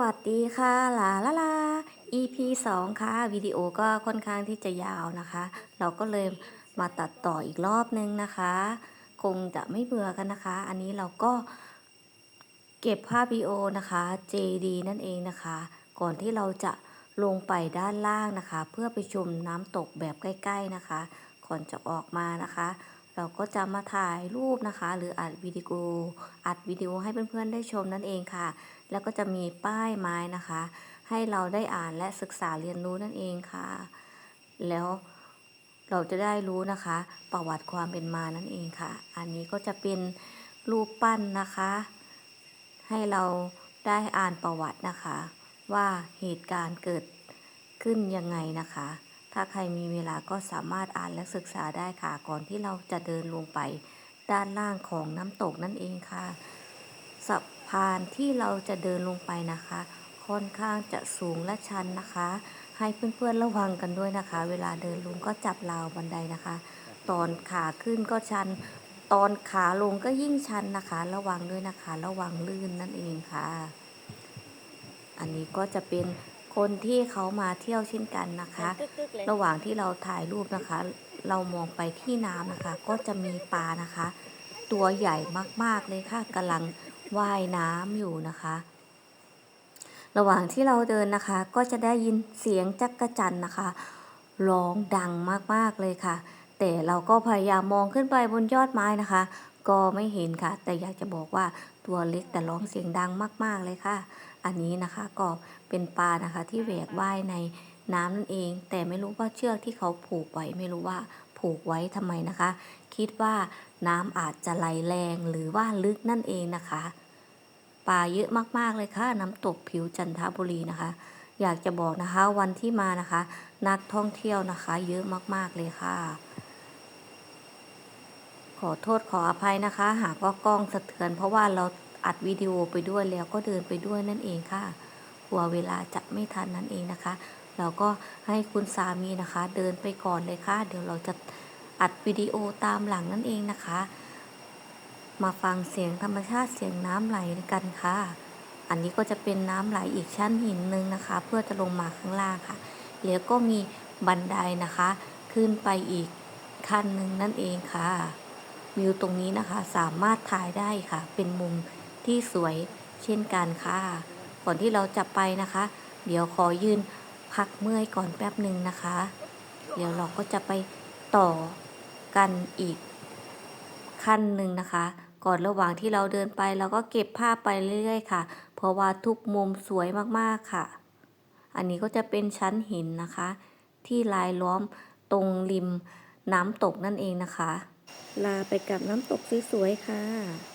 วัสดีค่ะลาลาลา EP 2 ค่ะวิดีโอก็ค่อนข้างที่จะยาวนะคะ เราก็เลยมาตัดต่ออีกรอบนึงนะคะ คงจะไม่เบื่อกันนะคะ อันนี้เราก็เก็บภาพวิดีโอนะคะ JD นั่นเองนะคะ ก่อนที่เราจะลงไปด้านล่างนะคะ เพื่อไปชมน้ำตกแบบใกล้ ๆนะคะ ก่อนจะออกมานะคะ เราก็จะมาถ่ายรูปนะคะ หรืออัดวิดีโออัดวิดีโอให้เพื่อนๆได้ชมนั่นเองค่ะ แล้วก็จะมีป้ายไม้นะคะ ให้เราได้อ่านและศึกษาเรียนรู้นั่นเองค่ะ แล้วเราจะได้รู้นะคะ ประวัติความเป็นมานั่นเองค่ะ อันนี้ก็จะเป็นรูปปั้นนะคะ ให้เราได้อ่านประวัตินะคะ ว่าเหตุการณ์เกิดขึ้นยังไงนะคะ ถ้าใครมีเวลาก็สามารถอ่านและศึกษาได้ค่ะ ก่อนที่เราจะเดินลงไปด้านล่างของน้ำตกนั่นเองค่ะสะพานที่เราจะเดินลงไปนะคะ ค่อนข้างจะสูงและชันนะคะ ให้เพื่อนๆระวังกันด้วยนะคะ เวลาเดินลงก็จับราวบันไดนะคะ ตอนขาขึ้นก็ชัน ตอนขาลงก็ยิ่งชันนะคะ ระวังด้วยนะคะ ระวังลื่นนั่นเองค่ะ อันนี้ก็จะเป็น คนที่เขามาเที่ยวเช่นกันนะคะ ระหว่างที่เราถ่ายรูปนะคะ เรามองไปที่น้ำนะคะ ก็จะมีปลานะคะ ตัวใหญ่มากๆเลยค่ะกำลังว่ายน้ำอยู่นะคะ ระหว่างที่เราเดินนะคะ ก็จะได้ยินเสียงจักกะจันนะคะร้องดังมากๆเลยค่ะ แต่เราก็พยายามมองขึ้นไปบนยอดไม้นะคะ ก็ไม่เห็นค่ะ แต่อยากจะบอกว่าตัวเล็กแต่ร้องเสียงดังมาก ๆ เลยค่ะ อันนี้นะคะก็เป็นปลานะคะที่แหวกว่ายในน้ำนั่นเอง แต่ไม่รู้ว่าเชือกที่เขาผูกไว้ไม่รู้ว่าผูกไว้ทำไมนะคะ คิดว่าน้ำอาจจะไหลแรงหรือว่าลึกนั่นเองนะคะปลาเยอะมากๆเลยค่ะ น้ำตกผิวจันทบุรีนะคะ อยากจะบอกนะคะวันที่มานะคะ นักท่องเที่ยวนะคะ เยอะมากๆเลยค่ะ ขอโทษขออภัยนะคะ หากว่ากล้องสะเทือน เพราะว่าเราอัดวิดีโอไปด้วยแล้วก็เดินไปด้วยนั่นเองค่ะกลัวเวลาจะไม่ทันนั่นเองนะคะ เราก็ให้คุณสามีนะคะ เดินไปก่อนเลยค่ะ เดี๋ยวเราจะอัดวิดีโอตามหลังนั่นเองนะคะ มาฟังเสียงธรรมชาติเสียงน้ำไหลกันค่ะ อันนี้ก็จะเป็นน้ำไหลอีกชั้นหินหนึ่งนะคะ เพื่อจะลงมาข้างล่างค่ะแล้วก็มีบันไดนะคะ ขึ้นไปอีกขั้นหนึ่งนั่นเองค่ะ วิวตรงนี้นะคะสามารถถ่ายได้ค่ะ เป็นมุมที่สวยเช่นกันค่ะ ก่อนที่เราจะไปนะคะ เดี๋ยวขอยืนพักเมื่อยก่อนแป๊บหนึ่งนะคะ เดี๋ยวเราก็จะไปต่อกันอีกขั้นหนึ่งนะคะ ก่อนระหว่างที่เราเดินไปเราก็เก็บภาพไปเรื่อยๆค่ะ เพราะว่าทุกมุมสวยมากๆค่ะ อันนี้ก็จะเป็นชั้นหินนะคะ ที่ลายล้อมตรงริมน้ำตกนั่นเองนะคะ ลาไปกับน้ำตกสวยๆค่ะ